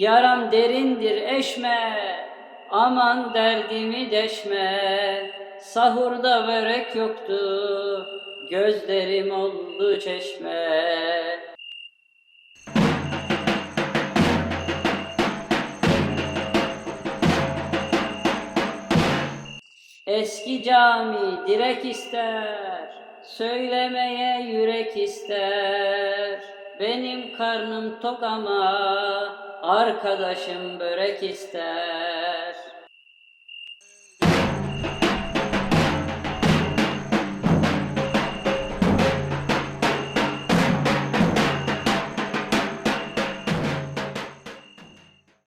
Yaram derindir eşme, aman derdimi deşme. Sahurda börek yoktu, gözlerim oldu çeşme. Eski cami direk ister, söylemeye yürek ister. Benim karnım tok ama arkadaşım börek ister.